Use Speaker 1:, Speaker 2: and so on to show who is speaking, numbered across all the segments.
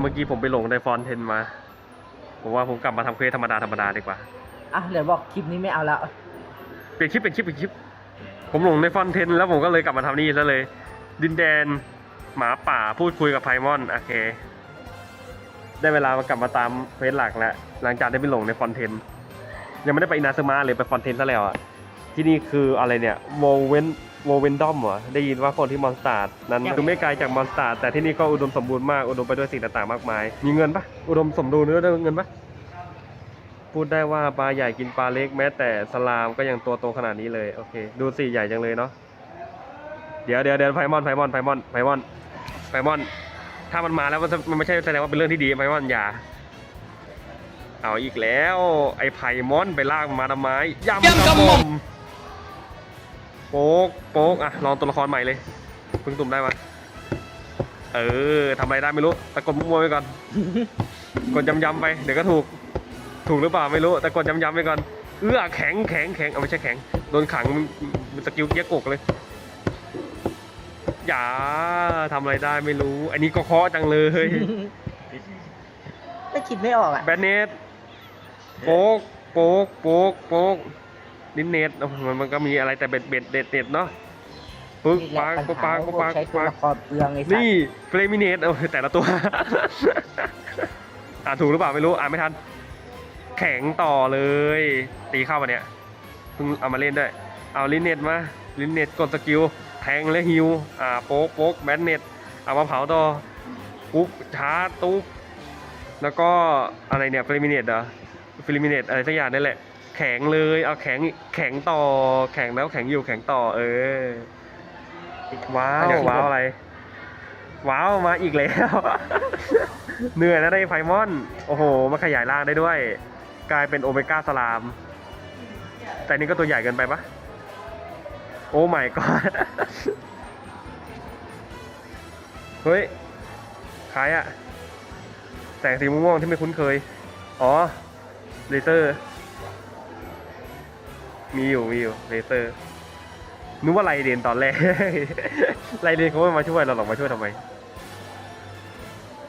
Speaker 1: เมื่อกี้ผมไปหลงในฟอนเทนมา ผมว่าผมกลับมาทำเควสธรรมดาธรรมดาดีกว่า
Speaker 2: อะเดี๋ยวบอกคลิปนี้ไม่เอาแล้ว
Speaker 1: เปลี่ยนคลิปเปลี่ยนคลิปเปลี่ยนคลิป ผมหลงในฟอนเทนแล้วผมก็เลยกลับมาทำนี่ซะเลย ดินแดนหมาป่าพูดคุยกับไพมอนโอเค ได้เวลามากลับมาตามเควสหลักแล้วหลังจากได้ไปหลงในฟอนเทนยังไม่ได้ไปอินาซึมะเลยไปฟอนเทนซะแล้วอะ ที่นี่คืออะไรเนี่ยโวเวนโวเวนดอมเหรอได้ยินว่าคนที่มอนสตาร์ดนั้นคือไม่ไกลจากมอนสตาร์ดแต่ที่นี่ก็อุดมสมบูรณ์มากอุดมไปด้วยสิ่งต่างๆมากมาย มีเงินปะอุดมสมบูรณ์ด้วยเงินปะพูดได้ว่าปลาใหญ่กินปลาเล็กแม้แต่สลามก็ยังตัวโตขนาดนี้เลยโอเค ดูสิใหญ่จังเลยเนาะเดี๋ยวเดี๋ยวเดี๋ยวไพมอนไพมอนไพมอนไพมอนไพมอน ถ้ามันมาแล้วมันจะมันไม่ใช่แสดงว่าเป็นเรื่องที่ดีไพมอนอย่าเอาอีกแล้ว ไอ้ไพมอนไปลากมันมาทำไมยำกระหม่อม โป๊กโป๊กอะลองตัวละครใหม่เลยเพิ่งตุ่มได้มาเออทำอะไรได้ไม่รู้ตะกดมั่วๆไปก่อน กดย้ำๆไปเดี๋ยวก็ถูก ถูกหรือเปล่าไม่รู้ แต่กดย้ำๆไปก่อนเอื้อแข็งแข็งแข็งเอาไม่ใช่แข็งโดนขังมันมันสกิลเกียร์กกเลยอย่าทำอะไรได้ไม่รู้ อันนี้ก็เคาะจังเลย
Speaker 2: ไม่คิดไม่ออกอะ
Speaker 1: แบนเนตโป๊กโป๊กโป๊กโป๊ก นินเนตโอ้โหมันมันก็มีอะไรแต่เบ็ดเบ็ดเด็ดเด็ดเนาะปึ๊ก
Speaker 2: นี่แหละ
Speaker 1: ปัก
Speaker 2: ปัญ
Speaker 1: ปึ๊ก
Speaker 2: หา
Speaker 1: ปัก
Speaker 2: พว
Speaker 1: ปึ๊
Speaker 2: ก
Speaker 1: กปัก
Speaker 2: ใช้
Speaker 1: ปึ๊กปัก
Speaker 2: ตัวละครเปลืองไอ้สัต
Speaker 1: นี่
Speaker 2: ว์
Speaker 1: เฟลมิเนตเออแต่ละตัว อ่านถูกหรือเปล่าไม่รู้อ่านไม่ทัน แข็งต่อเลย ตีเข้ามาเนี่ยเพิ่งเอามาเล่นด้วย เอาลินเน็ตมาลินเน็ตกดสกิลแทงและฮิวอ่าโป๊กโป๊กแบนเน็ตเอามาเผาต่อปุ๊บชาร์จตุ๊บแล้วก็อะไรเนี่ยฟิลิมิเนตเหรอฟิลิมิเนตอะไรสักอย่างนั่นแหละแข็งเลย เอาแข็งแข็งต่อ แข็งแล้วแข็งอยู่แข็งต่อ เออ ว้าวว้าวอะไร ว้าวมาอีกแล้ว เหนื่อยนะได้ไฟมอน โอ้โหมาขยายร่างได้ด้วย กลายเป็นโอเมก้าสลาม แต่นี่ก็ตัวใหญ่เกินไปปะโอ้ไม่ก็เฮ้ยใครอะแสงสีม่วงๆที่ไม่คุ้นเคย อ๋อเลเซอร์ มีอยู่มีอยู่เลเซอร์นึกว่าไรเดนตอนแรก ไรเดนเขาไม่มาช่วยเราหรอกมาช่วยทำไม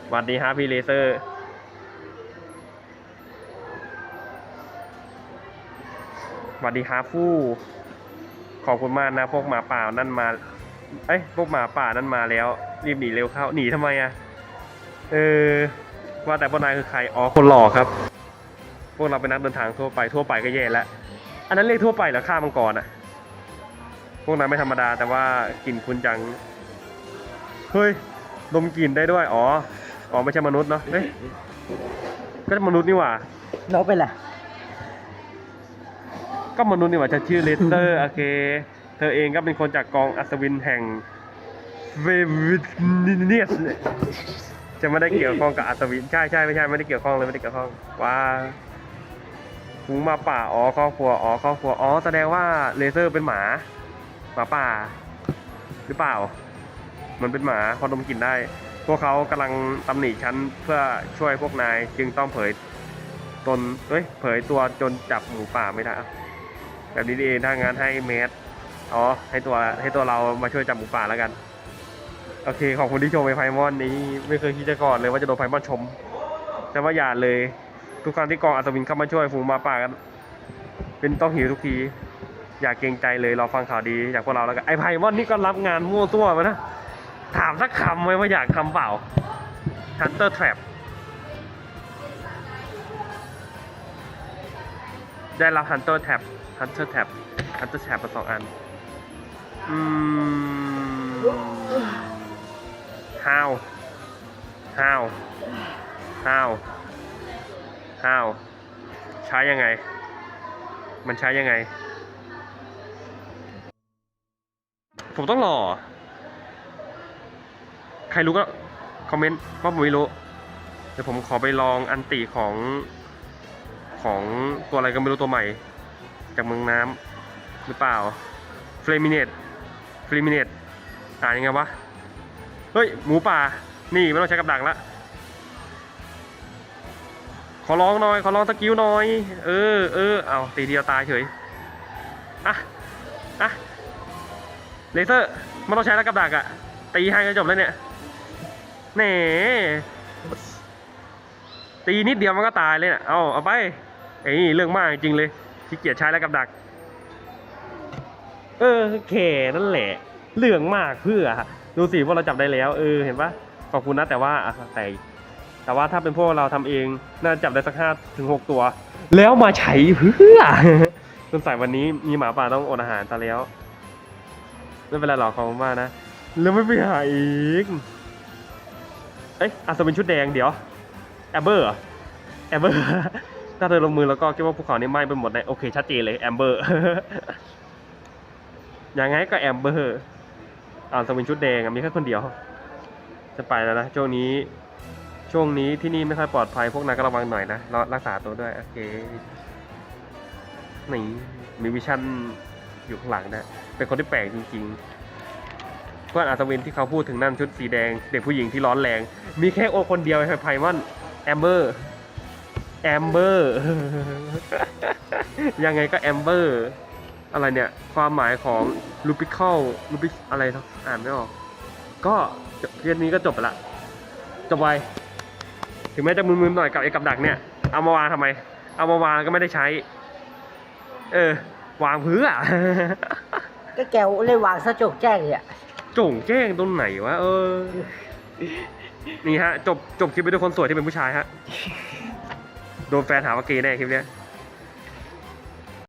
Speaker 1: สวัสดีฮะพี่เลเซอร์ สวัสดีครับฟู่ขอบคุณมากนะพวกหมาป่านั่นมา เอ้ยพวกหมาป่านั่นมาแล้ว รีบหนีเร็วเข้าหนีทำไมอะเออว่าแต่พวกนายคือใครอ๋อคนหล่อครับ พวกเราเป็นนักเดินทางทั่วไปทั่วไปก็แย่แล้ว อันนั้นเรียกทั่วไปเหรอข้ามังกรอะพวกนั้นไม่ธรรมดาแต่ว่ากลิ่นคุณจัง เฮ้ยดมกลิ่นได้ด้วย อ๋อ อ๋อไม่ใช่มนุษย์เนาะเฮ้ยก็มนุษย์นี่หว่า
Speaker 2: นกไปละ
Speaker 1: ก็มนุษย์นี่หว่าจะชื่อเลสเตอร์โอเค เธอเองก็เป็นคนจากกองอัศวินแห่งเววิเนียสจะไม่ได้เกี่ยวข้องกับอัศวิน ใช่ใช่ไม่ใช่ไม่ได้เกี่ยวข้องเลยไม่ได้เกี่ยวข้องว่า ฝูงหมาป่าอ๋อครอบครัวอ๋อครอบครัวอ๋อแสดงว่าเลเซอร์เป็นหมาหมาป่า หรือเปล่า มันเป็นหมาพอดมกลิ่นได้ พวกเขากำลังตำหนิฉันเพื่อช่วยพวกนายจึงต้องเผยตนเอ้ยเผยตัวจนจับหมูป่าไม่ได้แบบนี้เองถ้างานให้เมสอ๋อให้ตัวให้ตัวเรามาช่วยจับหมูป่าแล้วกันโอเคขอบคุณที่ชมไอไพมอนนี้ ไม่เคยคิดจะก่อนเลยว่าจะโดนไพมอนชม แต่ว่าอย่าเลย ทุกครั้งที่กองอัศวินเข้ามาช่วยฝูงหมาป่ากันเป็นต้องหิวทุกที อย่าเกรงใจเลยรอฟังข่าวดีจากพวกเราแล้วกันไอ้ไพมอนนี่ก็รับงานมั่วตัวมานะ ถามสักคำไหมว่าอยากทำเปล่า Hunter Trap ได้รับ Hunter Trap Hunter Trap Hunter Trap มาสองอัน อืม how how how how ใช้ยังไง มันใช้ยังไง ผมต้องรอ ใครรู้ก็คอมเมนต์ว่าผมไม่รู้ เดี๋ยวผมขอไปลองอันติของของตัวอะไรก็ไม่รู้ตัวใหม่ จากเมืองน้ำหรือเปล่าเฟลมิเนตเฟลมิเนตอ่านยังไงวะ เฮ้ย หมูป่า นี่ไม่ต้องใช้กับดักละ อลองหน่อย ขอลองสกิลหน่อย เออเออเอาตีเดียวตายเฉย อะ อะ เลเซอร์ไม่ต้องใช้แล้วกับดักอะตีให้ก็จบแล้วเนี่ยแหน่ตีนิดเดียวมันก็ตายเลยน่ะเอาเอาไปไอ้นี่เรื่องมากจริงเลยขี้เกียจใช้แล้วกับดัก เออแค่นั่นแหละ เรื่องมากเพื่อ ดูสิพวกเราจับได้แล้ว เออ เห็นปะขอบคุณนะแต่ว่าแต่ แต่ว่าถ้าเป็นพวกเราทำเองน่าจับได้สักห้าถึงหกตัว แล้วมาใช้เพื่อจนสายวันนี้มีหมาป่าต้องอดอาหารซะแล้วไม่เป็นไรหรอกขอบคุณมากนะแล้วไม่ไปหาอีกเอ้ยอาจจะเป็นชุดแดงเดี๋ยวแอมเบอร์แอมเบอร์ถ้าเธอลงมือแล้วก็คิดว่าภูเขานี่ไหม้ไปหมดเลยโอเคชัดเจนเลยแอมเบอร์อยังไงก็แอมเบอร์อ่าจะเป็นชุดแดงมีแค่คนเดียว จะไปแล้วนะช่วงนี้ ช่วงนี้ที่นี่ไม่ค่อยปลอดภัยพวกนายก็ระวังหน่อยนะรรักษาตัวด้วย โอเคนี่มีวิชั่นอยู่ข้างหลังนะเป็นคนที่แปลกจริงๆเพื่อนอาสวินที่เขาพูดถึงนั่นชุดสีแดง เด็กผู้หญิงที่ร้อนแรง มีแค่โอคนเดียวไอ้ไพมอนแอมเบอร์แอมเบอร์ยังไงก็แอมเบอร์อะไรเนี่ย ความหมายของลูปิคอลลูปิอะไรอ่านไม่ออก ก็เรื่องนี้ก็จบไปละ จบไป ถึงแม้จะมึนๆหน่อยกับไอ้กับดักเนี่ย เอามาวางทำไม เอามาวางก็ไม่ได้ใช้ เออ วางเพื่อ
Speaker 2: ก็แกวเลยวางซะจกแจ้งเลยอะ
Speaker 1: โจ่งแจ้งตรงไหนวะเออ นี่ฮะ จบจบคลิปไปด้วยคนสวยที่เป็นผู้ชายฮะ โดนแฟนหาว่าเกย์แน่คลิปเนี้ย